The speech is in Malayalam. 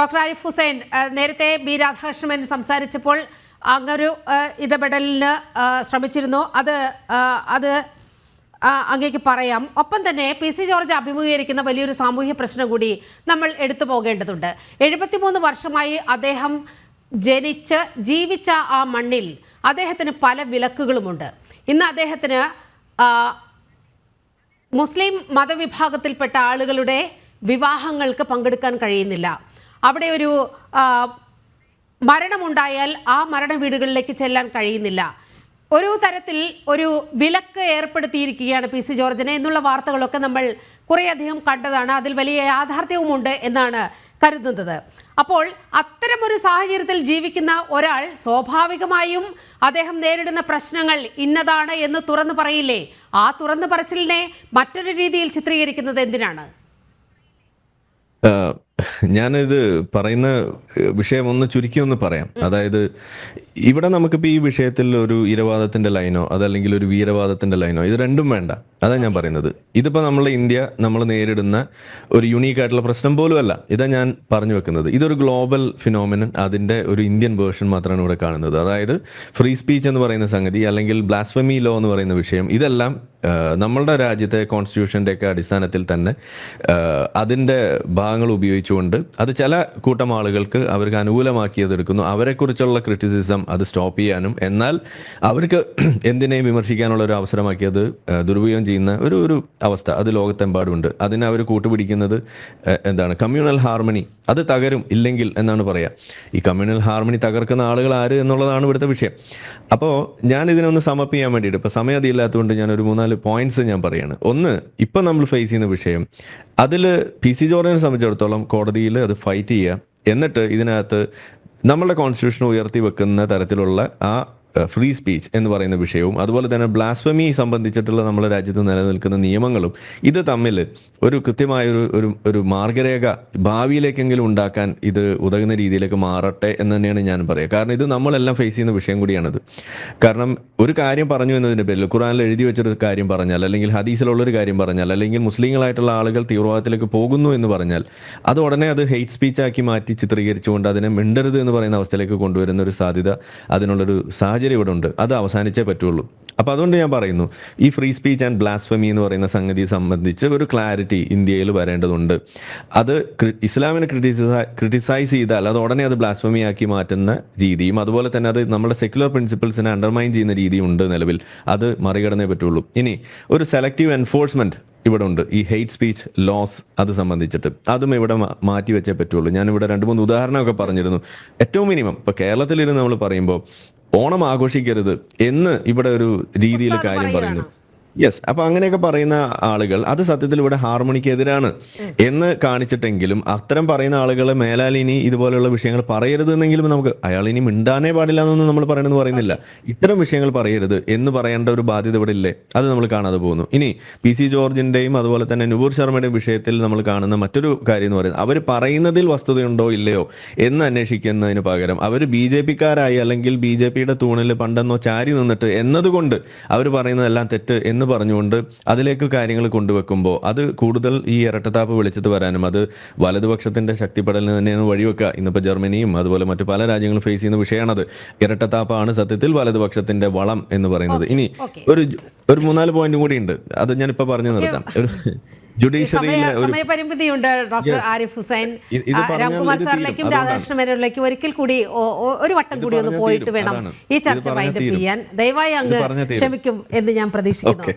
ഡോക്ടർ ആരിഫ് ഹുസൈൻ നേരത്തെ ബി രാധാകൃഷ്ണൻ സംസാരിച്ചപ്പോൾ അങ്ങൊരു ഇടപെടലിന് ശ്രമിച്ചിരുന്നു. അത് അത് അങ്ങേക്ക് പറയാം. ഒപ്പം തന്നെ പി സി ജോർജ് അഭിമുഖീകരിക്കുന്ന വലിയൊരു സാമൂഹ്യ പ്രശ്നം കൂടി നമ്മൾ എടുത്തു പോകേണ്ടതുണ്ട്. എഴുപത്തിമൂന്ന് വർഷമായി അദ്ദേഹം ജനിച്ച് ജീവിച്ച ആ മണ്ണിൽ അദ്ദേഹത്തിന് പല വിലക്കുകളുമുണ്ട്. ഇന്ന് അദ്ദേഹത്തിന് മുസ്ലിം മതവിഭാഗത്തിൽപ്പെട്ട ആളുകളുടെ വിവാഹങ്ങൾക്ക് പങ്കെടുക്കാൻ കഴിയുന്നില്ല. അവിടെ ഒരു മരണമുണ്ടായാൽ ആ മരണ വീടുകളിലേക്ക് ചെല്ലാൻ കഴിയുന്നില്ല. ഒരു തരത്തിൽ ഒരു വിലക്ക് ഏർപ്പെടുത്തിയിരിക്കുകയാണ് പി സി ജോർജിനെ എന്നുള്ള വാർത്തകളൊക്കെ നമ്മൾ കുറേയധികം കണ്ടതാണ്. അതിൽ വലിയ യാഥാർത്ഥ്യവുമുണ്ട് എന്നാണ് കരുതുന്നത്. അപ്പോൾ അത്തരമൊരു സാഹചര്യത്തിൽ ജീവിക്കുന്ന ഒരാൾ സ്വാഭാവികമായും അദ്ദേഹം നേരിടുന്ന പ്രശ്നങ്ങൾ ഇന്നതാണ് എന്ന് തുറന്നു പറയില്ലേ? ആ തുറന്നു പറച്ചിലിനെ മറ്റൊരു രീതിയിൽ ചിത്രീകരിക്കുന്നത് എന്തിനാണ്? ഞാനിത് പറയുന്ന വിഷയം ഒന്ന് ചുരുക്കി ഒന്ന് പറയാം. അതായത് ഇവിടെ നമുക്കിപ്പോൾ ഈ വിഷയത്തിൽ ഒരു ഇരവാദത്തിന്റെ ലൈനോ അതല്ലെങ്കിൽ ഒരു വീരവാദത്തിന്റെ ലൈനോ ഇത് രണ്ടും വേണ്ട. അതാ ഞാൻ പറയുന്നത്. ഇതിപ്പോൾ നമ്മളെ ഇന്ത്യ നമ്മൾ നേരിടുന്ന ഒരു യുണീക്ക് ആയിട്ടുള്ള പ്രശ്നം പോലും അല്ല ഇതാ ഞാൻ പറഞ്ഞു വെക്കുന്നത്. ഇതൊരു ഗ്ലോബൽ ഫിനോമിനൻ അതിന്റെ ഒരു ഇന്ത്യൻ വേർഷൻ മാത്രമാണ് ഇവിടെ കാണുന്നത്. അതായത് ഫ്രീ സ്പീച്ച് എന്ന് പറയുന്ന സംഗതി അല്ലെങ്കിൽ ബ്ലാസ്ഫമി ലോ എന്ന് പറയുന്ന വിഷയം ഇതെല്ലാം നമ്മളുടെ രാജ്യത്തെ കോൺസ്റ്റിറ്റ്യൂഷന്റെ ഒക്കെ അടിസ്ഥാനത്തിൽ തന്നെ അതിന്റെ ഭാഗങ്ങൾ ഉപയോഗിച്ചുകൊണ്ട് അത് ചില കൂട്ടം ആളുകൾക്ക് അവർക്ക് അനുകൂലമാക്കിയതെടുക്കുന്നു അവരെക്കുറിച്ചുള്ള ക്രിറ്റിസിസം അത് സ്റ്റോപ്പ് ചെയ്യാനും എന്നാൽ അവർക്ക് എന്തിനേയും വിമർശിക്കാനുള്ള ഒരു അവസരമാക്കിയത് അത് ദുരുപയോഗം ചെയ്യുന്ന ഒരു ഒരു അവസ്ഥ അത് ലോകത്തെമ്പാടുമുണ്ട് അതിനെ അവർ കൂട്ടുപിടിക്കുന്നത് എന്താണ്? കമ്മ്യൂണൽ ഹാർമണി അത് തകരും ഇല്ലെങ്കിൽ എന്നാണ് പറയാ. ഈ കമ്മ്യൂണൽ ഹാർമണി തകർക്കുന്ന ആളുകൾ ആര് എന്നുള്ളതാണ് ഇവിടുത്തെ വിഷയം. അപ്പോൾ ഞാൻ ഇതിനൊന്ന് സമപ്പ് ചെയ്യാൻ വേണ്ടിയിട്ട് ഇപ്പോൾ സമയം അതില്ലാത്തതുകൊണ്ട് ഞാൻ ഒരു മൂന്നാൽ പോയിന്റ്സ് ഞാൻ പറയാണ്. ഒന്ന് ഇപ്പം നമ്മൾ ഫേസ് ചെയ്യുന്ന വിഷയം അതിൽ പി സി ജോർജിനെ സംബന്ധിച്ചിടത്തോളം കോടതിയിൽ അത് ഫൈറ്റ് ചെയ്യുക. എന്നിട്ട് ഇതിനകത്ത് നമ്മളുടെ കോൺസ്റ്റിറ്റ്യൂഷൻ ഉയർത്തി വെക്കുന്ന തരത്തിലുള്ള ആ ഫ്രീ സ്പീച്ച് എന്ന് പറയുന്ന വിഷയവും അതുപോലെ തന്നെ ബ്ലാസ്വമി സംബന്ധിച്ചിട്ടുള്ള നമ്മുടെ രാജ്യത്ത് നിലനിൽക്കുന്ന നിയമങ്ങളും ഇത് തമ്മിൽ ഒരു കൃത്യമായ ഒരു ഒരു മാർഗരേഖ ഭാവിയിലേക്കെങ്കിലും ഉണ്ടാക്കാൻ ഇത് ഉതകുന്ന രീതിയിലേക്ക് മാറട്ടെ എന്ന് തന്നെയാണ് ഞാൻ പറയുക. കാരണം ഇത് നമ്മളെല്ലാം ഫേസ് ചെയ്യുന്ന വിഷയം കൂടിയാണിത്. കാരണം ഒരു കാര്യം പറഞ്ഞു എന്നതിന്റെ പേരിൽ ഖുറാനിൽ എഴുതി വെച്ചൊരു കാര്യം പറഞ്ഞാൽ അല്ലെങ്കിൽ ഹദീസിലുള്ള ഒരു കാര്യം പറഞ്ഞാൽ അല്ലെങ്കിൽ മുസ്ലിങ്ങളായിട്ടുള്ള ആളുകൾ തീവ്രവാദത്തിലേക്ക് പോകുന്നു എന്ന് പറഞ്ഞാൽ അത് ഉടനെ അത് ഹെയ്റ്റ് സ്പീച്ചാക്കി മാറ്റി ചിത്രീകരിച്ചുകൊണ്ട് അതിനെ മിണ്ടരുത് എന്ന് പറയുന്ന അവസ്ഥയിലേക്ക് കൊണ്ടുവരുന്ന ഒരു സാധ്യത അതിനുള്ളൊരു സാഹചര്യം ഇവിടെ ഉണ്ട്. അത് അവസാനിച്ചേ പറ്റുള്ളൂ. അപ്പൊ അതുകൊണ്ട് ഞാൻ പറയുന്നു ഈ ഫ്രീ സ്പീച്ച് ആൻഡ് ബ്ലാസ്ഫമി എന്ന് പറയുന്ന സംഗതി സംബന്ധിച്ച് ഒരു ക്ലാരിറ്റി ഇന്ത്യയിൽ വരേണ്ടതുണ്ട്. അത് ഇസ്ലാമിനെ ക്രിട്ടിസൈ ക്രിറ്റിസൈസ് ചെയ്താൽ അത് ഉടനെ അത് ബ്ലാസ്ഫമി ആക്കി മാറ്റുന്ന രീതിയും അതുപോലെ തന്നെ അത് നമ്മുടെ സെക്യുലർ പ്രിൻസിപ്പിൾസിനെ അണ്ടർമൈൻ ചെയ്യുന്ന രീതിയും ഉണ്ട് നിലവിൽ. അത് മറികടന്നേ പറ്റുള്ളൂ. ഇനി ഒരു സെലക്റ്റീവ് എൻഫോഴ്സ്മെന്റ് ഇവിടെ ഉണ്ട്. ഈ ഹെയ്റ്റ് സ്പീച്ച് ലോസ് അത് സംബന്ധിച്ചിട്ട്. അതും ഇവിടെ മാറ്റി വെച്ചേ പറ്റുള്ളൂ. ഞാൻ ഇവിടെ രണ്ട് മൂന്ന് ഉദാഹരണമൊക്കെ പറഞ്ഞിരുന്നു. ഏറ്റവും മിനിമം ഇപ്പൊ കേരളത്തിലിരുന്ന് നമ്മൾ പറയുമ്പോൾ ഓണം ആഘോഷിക്കരുത് എന്ന് ഇവിടെ ഒരു രീതിയിൽ കാര്യം പറയുന്നു. യെസ് അപ്പൊ അങ്ങനെയൊക്കെ പറയുന്ന ആളുകൾ അത് സത്യത്തിൽ ഇവിടെ ഹാർമോണിക്ക് എതിരാണ് എന്ന് കാണിച്ചിട്ടെങ്കിലും അത്തരം പറയുന്ന ആളുകളെ മേലാൽ ഇനി ഇതുപോലെയുള്ള വിഷയങ്ങൾ പറയരുത് എന്നെങ്കിലും നമുക്ക് അയാൾ ഇനി മിണ്ടാനേ പാടില്ല എന്നൊന്നും നമ്മൾ പറയണമെന്ന് പറയുന്നില്ല. ഇത്തരം വിഷയങ്ങൾ പറയരുത് എന്ന് പറയേണ്ട ഒരു ബാധ്യത ഇവിടെ ഇല്ലേ? അത് നമ്മൾ കാണാതെ പോകുന്നു. ഇനി പി സി ജോർജിന്റെയും അതുപോലെ തന്നെ നുപൂർ ശർമ്മയുടെയും വിഷയത്തിൽ നമ്മൾ കാണുന്ന മറ്റൊരു കാര്യം എന്ന് പറയുന്നത് അവർ പറയുന്നതിൽ വസ്തുതയുണ്ടോ ഇല്ലയോ എന്ന് അന്വേഷിക്കുന്നതിന് പകരം അവർ ബി ജെ പിക്കാരായി അല്ലെങ്കിൽ ബി ജെ പിയുടെ തൂണിൽ പണ്ടെന്നോ ചാരി നിന്നിട്ട് എന്നതുകൊണ്ട് അവർ പറയുന്നതെല്ലാം തെറ്റ് എന്ന് പറഞ്ഞുകൊണ്ട് അതിലേക്ക് കാര്യങ്ങൾ കൊണ്ടുവെക്കുമ്പോൾ അത് കൂടുതൽ ഈ ഇരട്ടത്താപ്പ് വിളിച്ചത് വരാനും അത് വലതുപക്ഷത്തിന്റെ ശക്തിപ്പെടലിന് തന്നെയാണ് വഴിവെക്കുക. ഇന്നിപ്പോൾ ജർമ്മനിയും അതുപോലെ മറ്റു പല രാജ്യങ്ങളും ഫേസ് ചെയ്യുന്ന വിഷയമാണത്. ഇരട്ടത്താപ്പാണ് സത്യത്തിൽ വലതുപക്ഷത്തിന്റെ വളം എന്ന് പറയുന്നത്. ഇനി ഒരു ഒരു മൂന്നാൽ പോയിന്റും കൂടി ഉണ്ട്. അത് ഞാൻ ഇപ്പൊ പറഞ്ഞു നിർത്താം. ഒരു സമയ ജുഡീഷ്യറിയിലെ സമയപരിമിതിയുണ്ട് ഡോക്ടർ ആരിഫ് ഹുസൈൻ. രാംകുമാർ സാറിലേക്കും രാധാകൃഷ്ണ. മേനോനിലേക്കും ഒരിക്കൽ കൂടി ഒരു വട്ടം കൂടി ഒന്ന് പോയിട്ട് വേണം ഈ ചർച്ച വൈൻഡപ്പ് ചെയ്യാൻ. ദയവായി അങ്ങ് ക്ഷമിക്കും എന്ന് ഞാൻ പ്രതീക്ഷിക്കുന്നു.